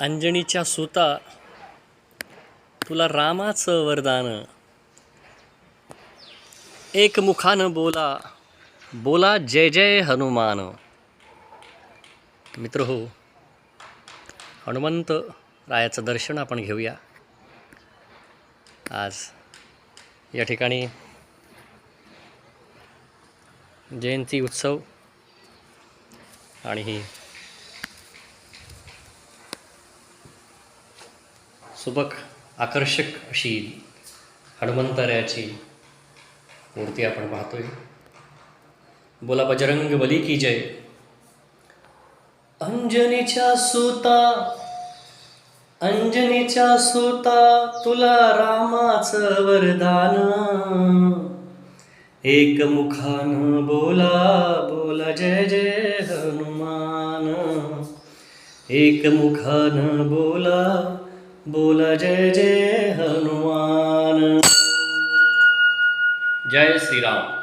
अंजनीच्या सुता तुला रामाचं वरदान. एक मुखानं बोला बोला जय जय हनुमान. मित्र हो हनुमंत रायाचं दर्शन आपण घेऊया. आज या ठिकाणी जयंती उत्सव आणि सुबक आकर्षक अशी हनुमंतरायाची मूर्ती आपण पाहतोय. बोला बजरंग बली की जय. अंजनीच्या सुता अंजनीच्या सुता तुला रामाचं वरदान. एक मुखान बोला बोला जय जय हनुमान. एक मुखान बोला बोल जय जय हनुमान. जय श्रीराम.